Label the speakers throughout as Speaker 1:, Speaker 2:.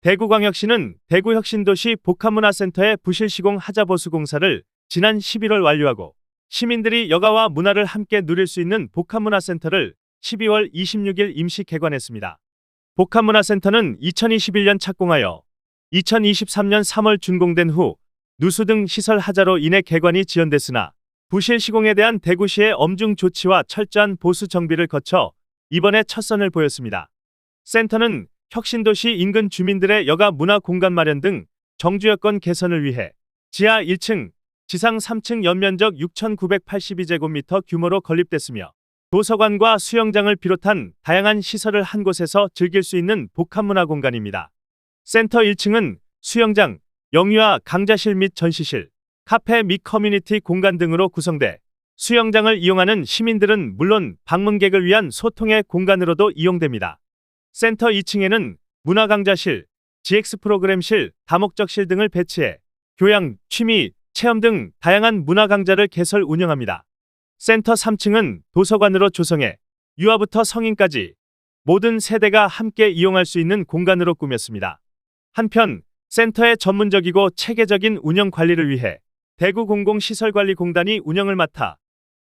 Speaker 1: 대구광역시는 대구혁신도시 복합문화센터의 부실 시공 하자보수 공사를 지난 11월 완료하고 시민들이 여가와 문화를 함께 누릴 수 있는 복합문화센터를 12월 26일 임시 개관했습니다. 복합문화센터는 2021년 착공하여 2023년 3월 준공된 후 누수 등 시설 하자로 인해 개관이 지연됐으나 부실 시공에 대한 대구시의 엄중 조치와 철저한 보수 정비를 거쳐 이번에 첫 선을 보였습니다. 센터는 혁신도시 인근 주민들의 여가 문화 공간 마련 등 정주 여건 개선을 위해 지하 1층, 지상 3층 연면적 6,982제곱미터 규모로 건립됐으며 도서관과 수영장을 비롯한 다양한 시설을 한 곳에서 즐길 수 있는 복합문화 공간입니다. 센터 1층은 수영장, 영유아 강좌실 및 전시실, 카페 및 커뮤니티 공간 등으로 구성돼 수영장을 이용하는 시민들은 물론 방문객을 위한 소통의 공간으로도 이용됩니다. 센터 2층에는 문화 강좌실, GX 프로그램실, 다목적실 등을 배치해 교양, 취미, 체험 등 다양한 문화 강좌를 개설 운영합니다. 센터 3층은 도서관으로 조성해 유아부터 성인까지 모든 세대가 함께 이용할 수 있는 공간으로 꾸몄습니다. 한편 센터의 전문적이고 체계적인 운영 관리를 위해 대구공공시설관리공단이 운영을 맡아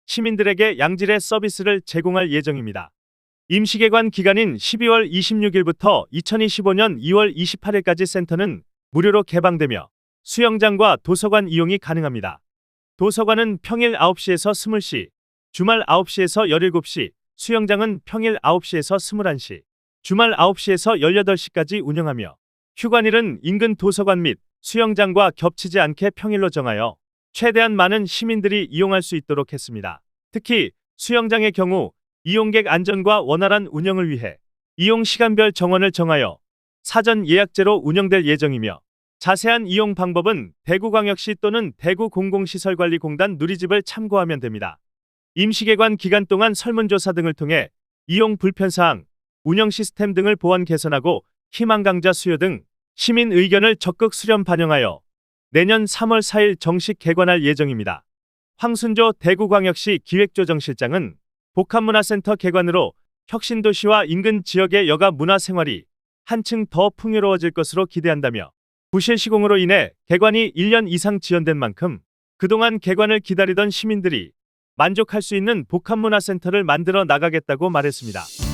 Speaker 1: 시민들에게 양질의 서비스를 제공할 예정입니다. 임시개관 기간인 12월 26일부터 2025년 2월 28일까지 센터는 무료로 개방되며 수영장과 도서관 이용이 가능합니다. 도서관은 평일 9시에서 20시, 주말 9시에서 17시, 수영장은 평일 9시에서 21시, 주말 9시에서 18시까지 운영하며 휴관일은 인근 도서관 및 수영장과 겹치지 않게 평일로 정하여 최대한 많은 시민들이 이용할 수 있도록 했습니다. 특히 수영장의 경우 이용객 안전과 원활한 운영을 위해 이용 시간별 정원을 정하여 사전 예약제로 운영될 예정이며 자세한 이용 방법은 대구광역시 또는 대구공공시설관리공단 누리집을 참고하면 됩니다. 임시개관 기간 동안 설문조사 등을 통해 이용 불편사항, 운영 시스템 등을 보완 개선하고 희망 강좌 수요 등 시민 의견을 적극 수렴 반영하여 내년 3월 4일 정식 개관할 예정입니다. 황순조 대구광역시 기획조정실장은 복합문화센터 개관으로 혁신도시와 인근 지역의 여가 문화 생활이 한층 더 풍요로워질 것으로 기대한다며 부실 시공으로 인해 개관이 1년 이상 지연된 만큼 그동안 개관을 기다리던 시민들이 만족할 수 있는 복합문화센터를 만들어 나가겠다고 말했습니다.